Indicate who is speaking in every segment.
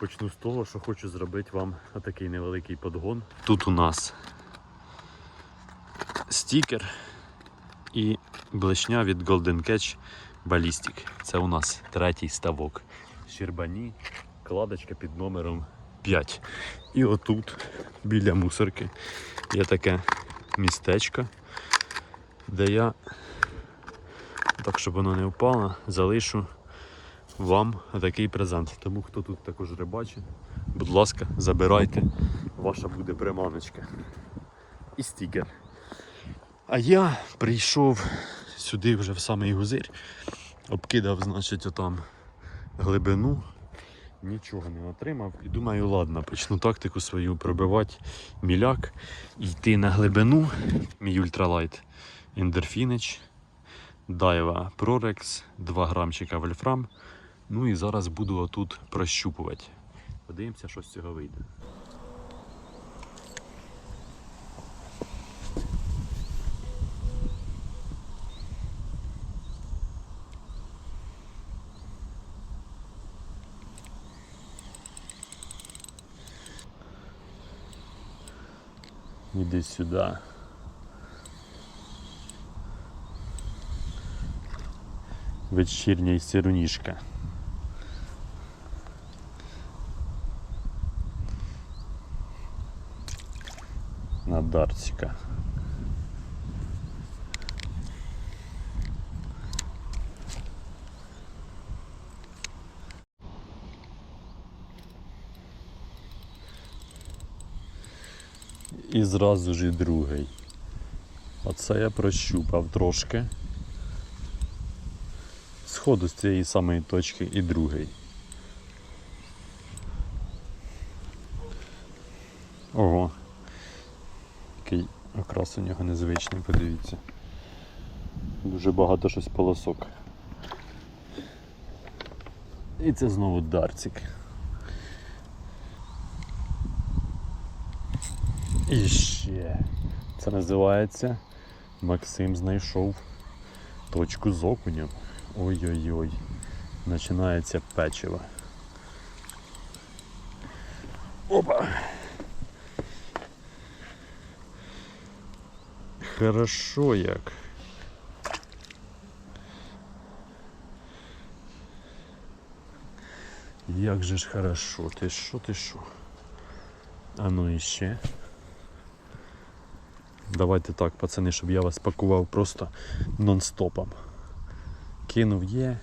Speaker 1: Почну з того, що хочу зробити вам отакий невеликий подгон. Тут у нас стікер і блешня від Golden Catch Ballistic. Це у нас третій ставок. Щербані, кладочка під номером 5. І отут, біля мусорки, є таке містечко, де я, так щоб воно не впало, залишу вам такий презент. Тому хто тут також рибачить, будь ласка, забирайте, ваша буде приманочка. І стікер. А я прийшов сюди вже в самий гузир, обкидав, значить, отам глибину, нічого не отримав. І думаю, ладно, почну тактику свою пробивати міляк, йти на глибину, мій ультралайт ендорфінич, Дайва Прорекс, 2 грамчика вольфрам. Ну і зараз буду отут прощупувати. Подивимося, що з цього вийде. Іди сюди. Вечірня сироніжка. На дартика. І зразу ж і другий. Оце я прощупав трошки. Сходу з цієї самої точки і другий. Ого. Який окрас у нього незвичний, подивіться. Дуже багато щось полосок. І це знову дарцик. І ще. Це називається Максим знайшов точку з окунем. Ой-ой-ой. Починається печиво. Опа! Хорошо як. Як же ж хорошо, ти що, ти що? А ну іще. Давайте так, пацани, щоб я вас пакував просто нон-стопом. Кинув є,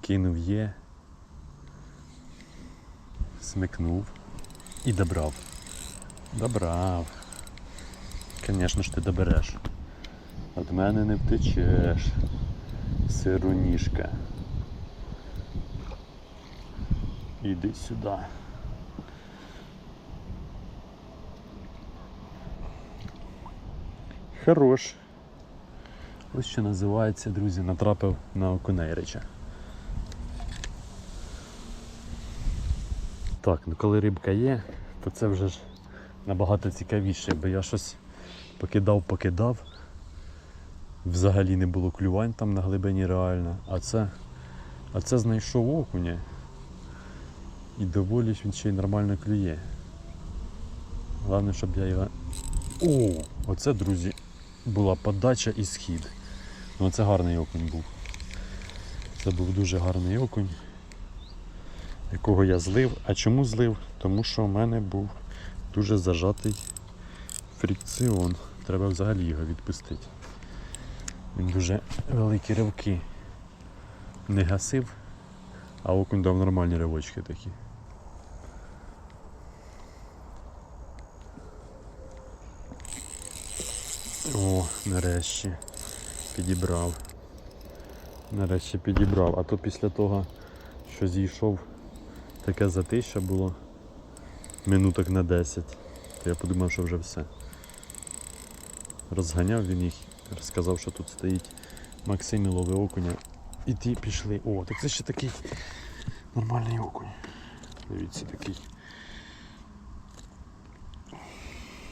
Speaker 1: кинув є, смикнув і добрав. Добрав. Звісно ж ти добереш. Від мене не втечеш. Сироніжка. Іди сюди. Хорош. Ось що називається, друзі, натрапив на окунейрича. Так, ну коли рибка є, то це вже ж набагато цікавіше, бо я щось покидав, покидав. Взагалі не було клювань там на глибині реально. А це, а це знайшов окуня. І доволі він ще й нормально клює. Головне, щоб я його. О! Оце, друзі, була подача і схід. Ну це гарний окунь був. Це був дуже гарний окунь, якого я злив. А чому злив? Тому що в мене був дуже зажатий фрикціон. Треба взагалі його відпустити. Він дуже великі ривки не гасив, а окунь дав нормальні ривочки такі. О, нарешті підібрав. Нарешті підібрав. А то після того, що зійшов, таке затища було минуток на 10. То я подумав, що вже все. Розганяв він їх, розказав, що тут стоїть Максим і лови окуня. І ті пішли. О, так це ще такий нормальний окунь. Дивіться, такий.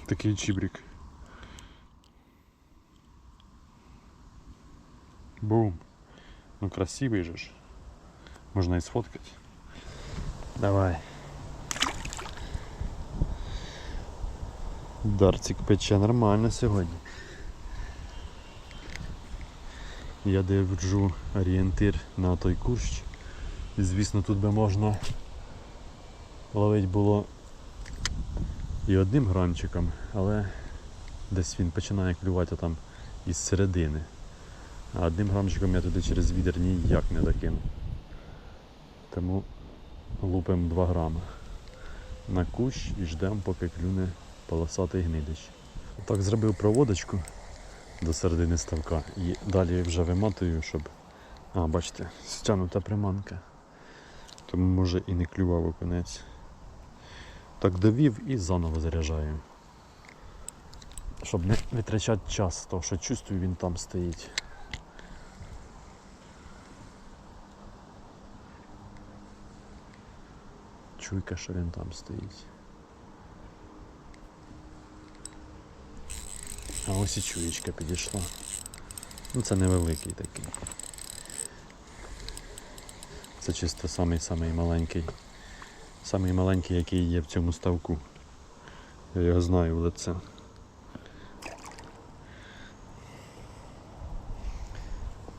Speaker 1: Такий чібрик. Бум. Ну красивый же ж. Можно и сфоткать. Давай. Дарцик пече нормально сьогодні. Я держу орієнтир на той кущ. І звісно тут би можна ловити було і одним гранчиком, але десь він починає клювати там із середини. А одним грамчиком я туди через відер ніяк не докину. Тому лупимо 2 грама на кущ і ждемо, поки клюне полосатий гнидич. Так зробив проводочку до середини ставка і далі вже виматую, щоб. А, бачите, стягнута приманка. Тому може і не клював окунець. Так довів і заново заряджаю. Щоб не витрачати час, тому що чувствую він там стоїть. Чуйка, що він там стоїть. А ось і чуєчка підійшла. Ну це невеликий такий. Це чисто самий-самий маленький. Самий маленький, який є в цьому ставку. Я його знаю в лице.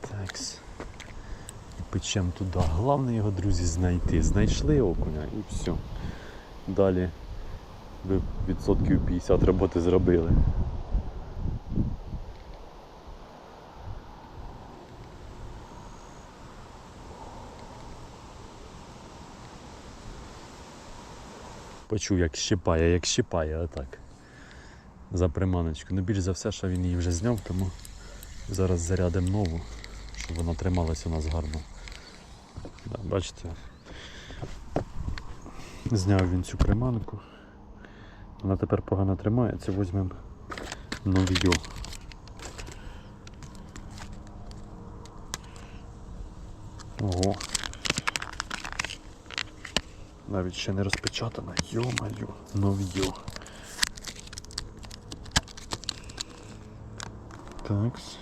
Speaker 1: Такс. І печем туди. Головне його, друзі, знайти. Знайшли окуня і все. Далі ви відсотків 50 роботи зробили. Почув, як щипає, як щипає, отак. За приманочку. Ну більш за все, що він її вже зняв, тому зараз зарядимо нову, щоб вона трималась у нас гарно. Да, бачите? Зняв він цю приманку. Вона тепер погано тримається, візьмемо новію. Ого. Навіть ще не розпечатана. Йо-маю, нов'ю. Такс.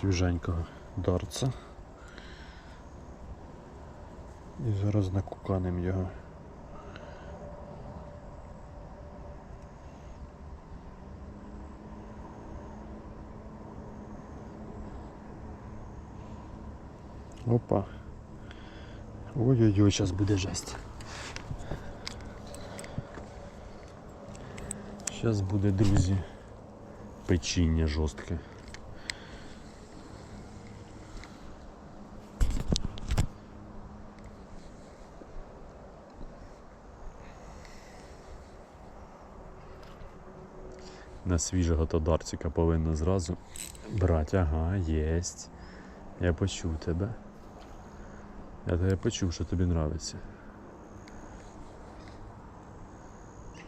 Speaker 1: Свіженького дарца. І зараз накуканим його. Опа. Ой-ой-ой, зараз буде жесть. Зараз буде, друзі, печіння жорстке. На свіжого тодарцика повинно зразу брати. Ага, єсть. Я почув тебе. Я тебе почув, що тобі нравиться.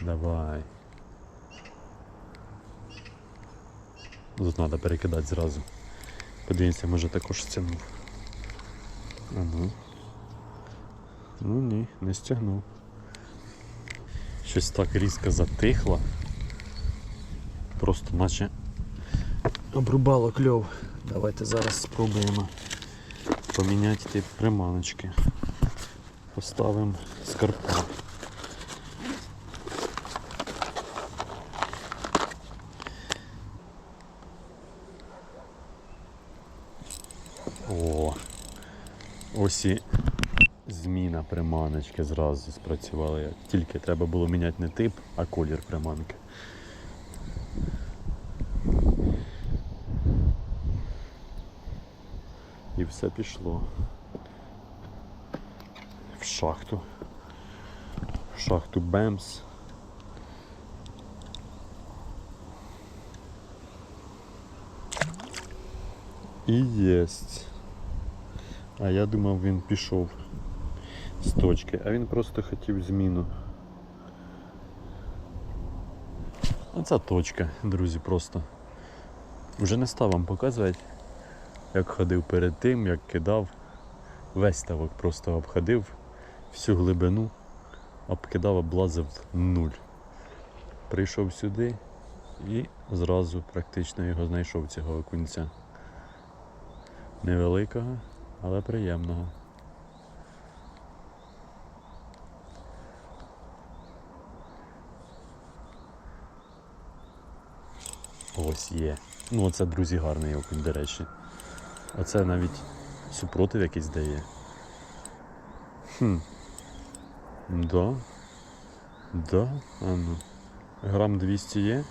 Speaker 1: Давай. Тут треба перекидати зразу. Подивіться, може також стягнув. Ну. Ну ні, не стягнув. Щось так різко затихло. Просто наче обрубало кльов. Давайте зараз спробуємо поміняти ті приманочки. Поставимо скарпа. О, ось і зміна приманочки зразу спрацювала. Тільки треба було міняти не тип, а колір приманки. І все пішло. В шахту. В шахту Бемс. І єсть. А я думав він пішов з точки, а він просто хотів зміну. Оця точка, друзі, просто. Вже не став вам показувати, як ходив перед тим, як кидав, весь ставок просто обходив всю глибину, обкидав, облазив нуль. Прийшов сюди і зразу практично його знайшов цього окунця. Невеликого, але приємного. Ось є. Ну це, друзі, гарний окунь, до речі. Оце навіть супротив якийсь дає. Хм. Да. Да. А ну. Грам 200 є.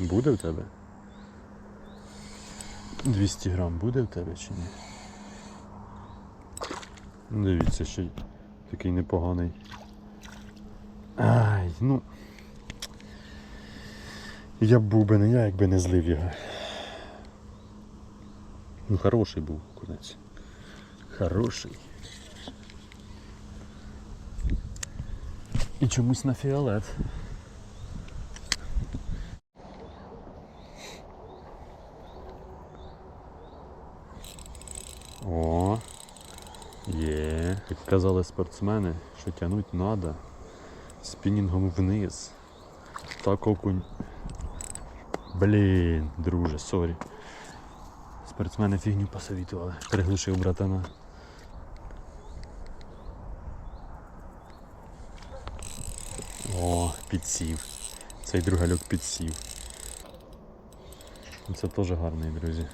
Speaker 1: Буде в тебе? 200 грам буде в тебе чи ні? Дивіться, ще такий непоганий. Ай, ну. Я б був би не я, якби не злив його. Ну, хороший був конець. Хороший. І чомусь на фіолет. О, є. Як казали спортсмени, що тягнути треба спінінгом вниз. Так окунь. Блін, друже, сорі. Спортсмени фігню посовітували. Приглушив братана. О, підсів. Цей другальок підсів. Це теж гарний, друзі.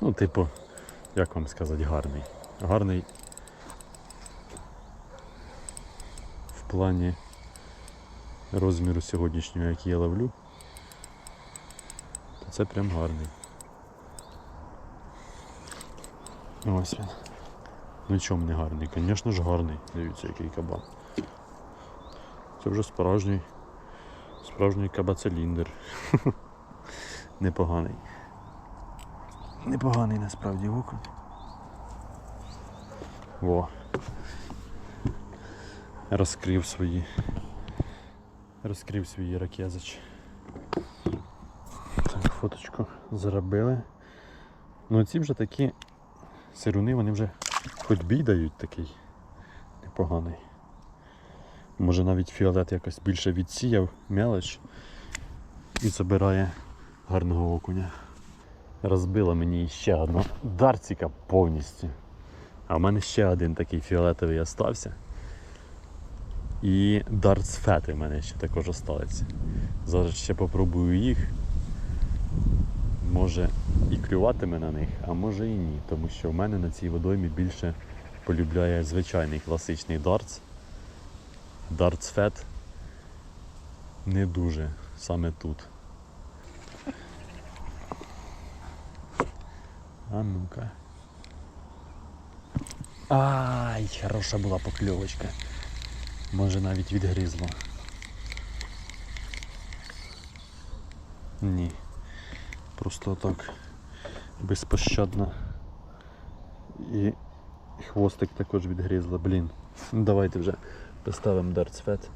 Speaker 1: Ну, типу, як вам сказати, гарний. Гарний в плані розміру сьогоднішнього, який я ловлю. То це прям гарний. Ось він. Ну чому не гарний? Звісно ж гарний. Дивіться, який кабан. Це вже справжній. Справжній кабациліндр. Непоганий. Непоганий насправді окунь. Во. Розкрив свої. Розкрив свій ракезич. Так, фоточку заробили. Ну ці вже такі сируни, вони вже хоч бій дають такий непоганий. Може навіть фіолет якось більше відсіяв мелоч і забирає гарного окуня. Розбила мені ще одну дарціка повністю. А в мене ще один такий фіолетовий остався. І дартс фети в мене ще також осталися. Зараз ще попробую їх. Може і клюватиме на них, а може і ні. Тому що в мене на цій водоймі більше полюбляє звичайний класичний дартс. Дартс фет не дуже саме тут. А ну-ка. Ай, хороша була покльовочка. Може навіть відгризло. Ні. Просто так безпощадно. І хвостик також відгризло. Блін. Давайте вже поставимо дартсфет.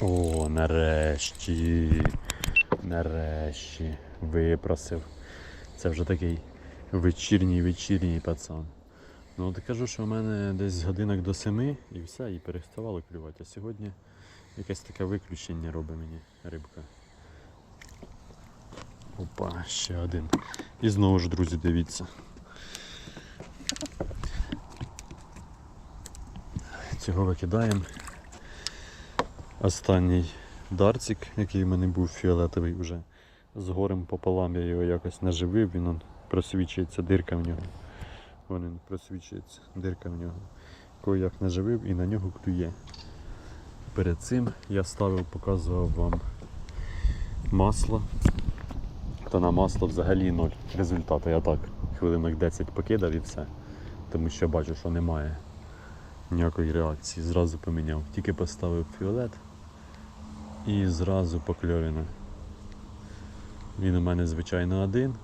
Speaker 1: О, нарешті. Нарешті випросив. Це вже такий вечірній вечірній пацан. Ну от кажу, що в мене десь годинок до семи і все, і переставало клювати. А сьогодні якесь таке виключення робить мені рибка. Опа, ще один. І знову ж, друзі, дивіться. Цього викидаємо. Останній дарцик, який в мене був фіолетовий вже з горем пополам, я його якось наживив, він он, просвічується дирка в нього. Вон він просвічується, дирка в нього. Кого як наживив і на нього клює. Перед цим я ставив, показував вам масло. То на масло взагалі ноль результату. Я так хвилинок 10 покидав і все. Тому що бачу, що немає ніякої реакції. Зразу поміняв. Тільки поставив фіолет і зразу покльовина. Він у мене, звичайно, один.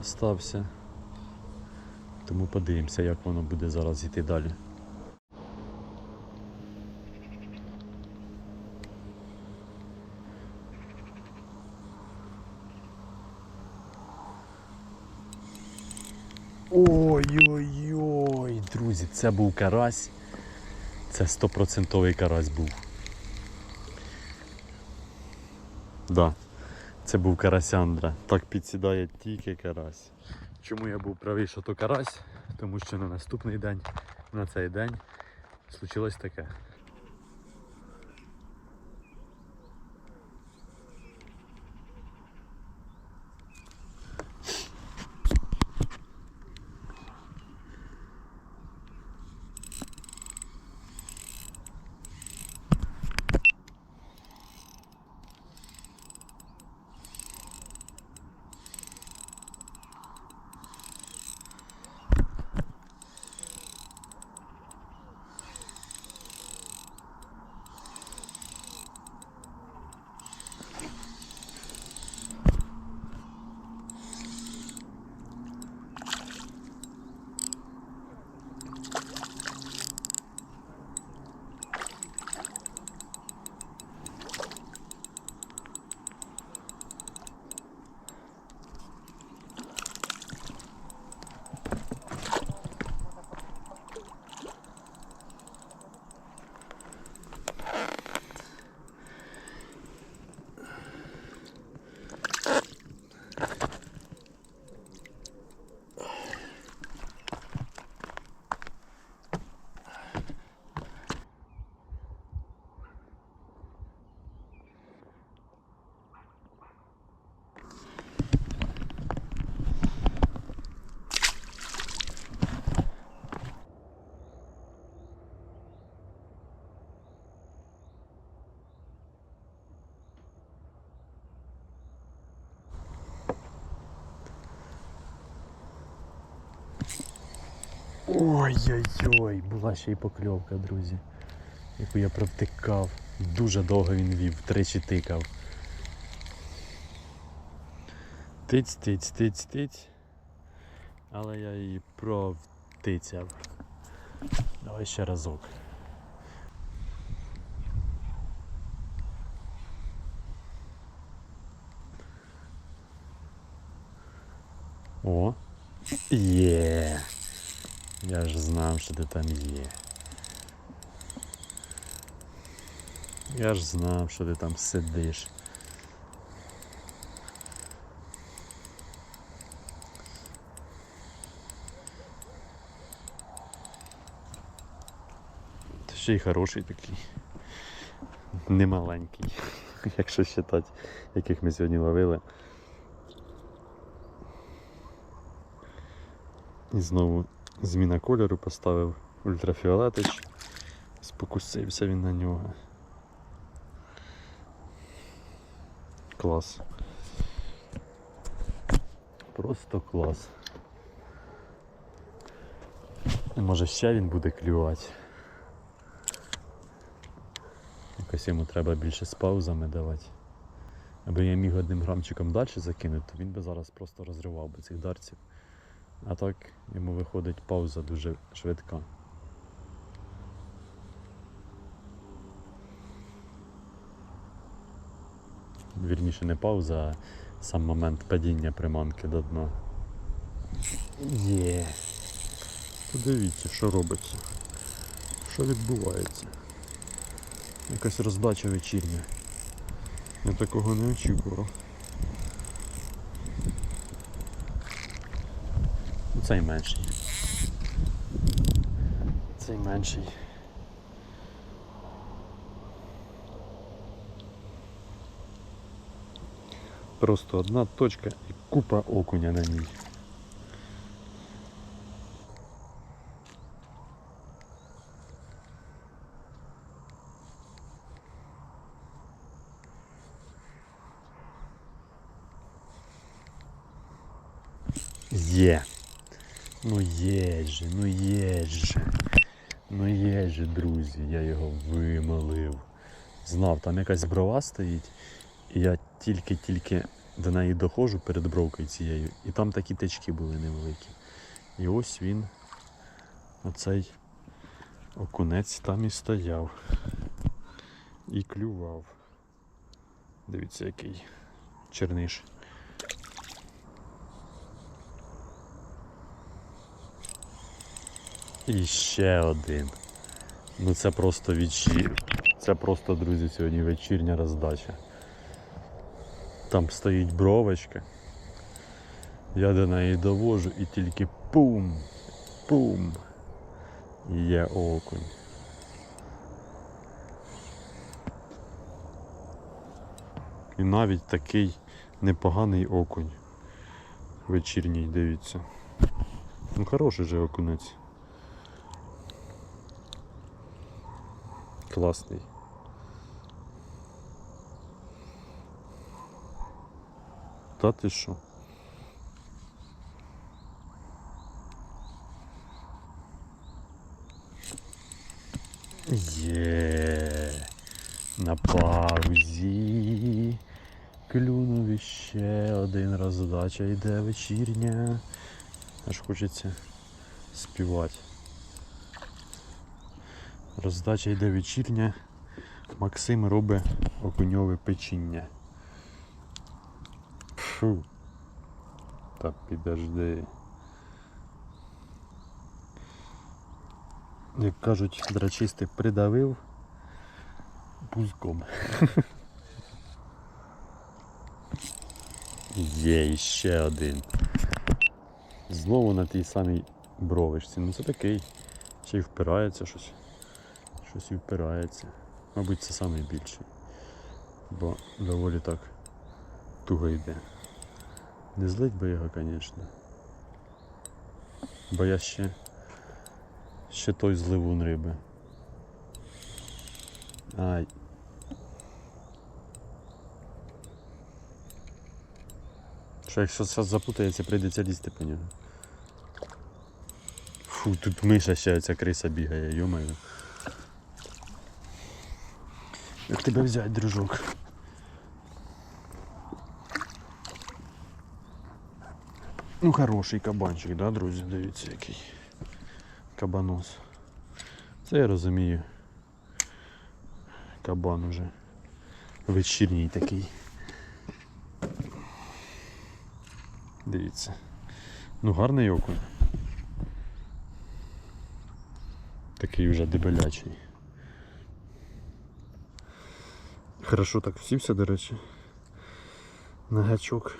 Speaker 1: Остався. Тому подивимося, як воно буде зараз йти далі. Ой-ой-ой, друзі, це був карась. Це стопроцентовий карась був. Да, це був карасяндра. Так підсідає тільки карась. Чому я був правий, що то карась? Тому що на наступний день, на цей день, случилось таке. Ой-ой-ой, була ще й покльовка, друзі, яку я провтикав. Дуже довго він вів, тричі тикав. Тиць, тиць, тиць, тиць. Але я її провтицяв. Давай ще разок. О! Є! Я ж знав, що ти там є. Я ж знав, що ти там сидиш. Та ще й хороший такий. Немаленький, якщо вважати, яких ми сьогодні ловили. І знову зміна кольору поставив ультрафіолетич. Спокусився він на нього. Клас. Просто клас. Може ще він буде клювати. Якось йому треба більше з паузами давати. Аби я міг одним грамчиком далі закинути, то він би зараз просто розривав би цих дарців. А так йому виходить пауза дуже швидка. Вірніше не пауза, а сам момент падіння приманки до дна. Є. Подивіться, що робиться. Що відбувається. Якась роздача вечірня. Я такого не очікував. Цей менший. Цей менший. Просто одна точка і купа окуня на ній. Є. Ну є же, ну є же. Ну є же, друзі, я його вимолив. Знав, там якась брова стоїть, і я тільки-тільки до неї доходжу перед бровкою цією, і там такі течки були невеликі. І ось він, оцей окунець там і стояв. І клював. Дивіться, який черниш. І ще один. Ну це просто вечір. Це просто, друзі, сьогодні вечірня роздача. Там стоїть бровочка. Я до неї довожу і тільки пум, пум. Є окунь. І навіть такий непоганий окунь. Вечірній, дивіться. Ну хороший же окунець. Класний. Та ти що? Є на паузі. Клюнув іще один роздача йде вечірня. Аж хочеться співати. Роздача йде вечірня. Максим робить окуньове печіння. Фу. Та підожди. Як кажуть, драчисти придавив пузком. Є ще один. Знову на тій самій бровишці. Ну це такий. Й впирається щось. Щось і впирається. Мабуть, це найбільший. Бо доволі так туго йде. Не злить би його, звісно. Бо я ще. Ще той зливун риби. Ай. Що якщо зараз запутається, прийдеться лізти по нього. Фу, тут миша ще ця криса бігає, йомаю. Як тебе взяти, дружок? Ну, хороший кабанчик, да, друзі, дивіться який. Кабанос. Це я розумію. Кабан уже. Вечірній такий. Дивіться. Ну гарний окунь. Такий вже дебелячий. Хорошо так всівся, до речі. На гачок.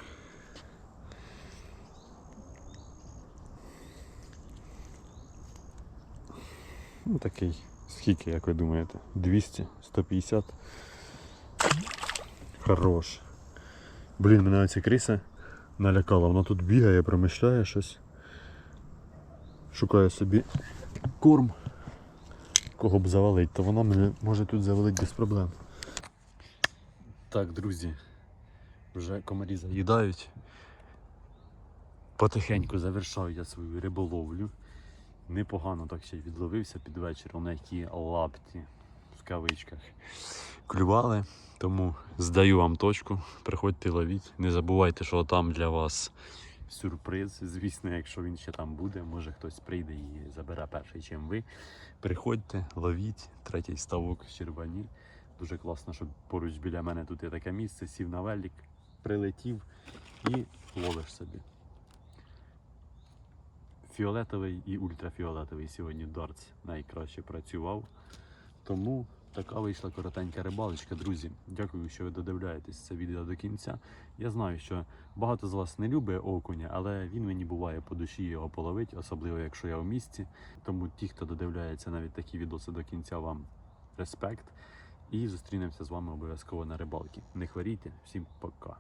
Speaker 1: Ну такий. Скільки, як ви думаєте? 200, 150. Хорош. Блін, мене оця криса налякала. Вона тут бігає, промишляє щось. Шукає собі корм. Кого б завалить, то вона мене може тут завалить без проблем. Так, друзі, вже комарі заїдають. Потихеньку завершаю я свою риболовлю. Непогано так ще й відловився під вечір на які лапті в кавичках клювали. Тому здаю вам точку, приходьте ловіть. Не забувайте, що там для вас сюрприз. Звісно, якщо він ще там буде, може хтось прийде і забере перший, чим ви. Приходьте, ловіть, третій ставок Щербані. Дуже класно, що поруч біля мене тут є таке місце, сів на велик, прилетів і ловиш собі. Фіолетовий і ультрафіолетовий сьогодні дартс найкраще працював. Тому така вийшла коротенька рибалочка, друзі. Дякую, що ви додивляєтесь це відео до кінця. Я знаю, що багато з вас не любить окуня, але він мені буває по душі його половить, особливо якщо я в місті. Тому ті, хто додивляється навіть такі відоси до кінця, вам респект. І зустрінемося з вами обов'язково на рибалці. Не хворійте, всім пока.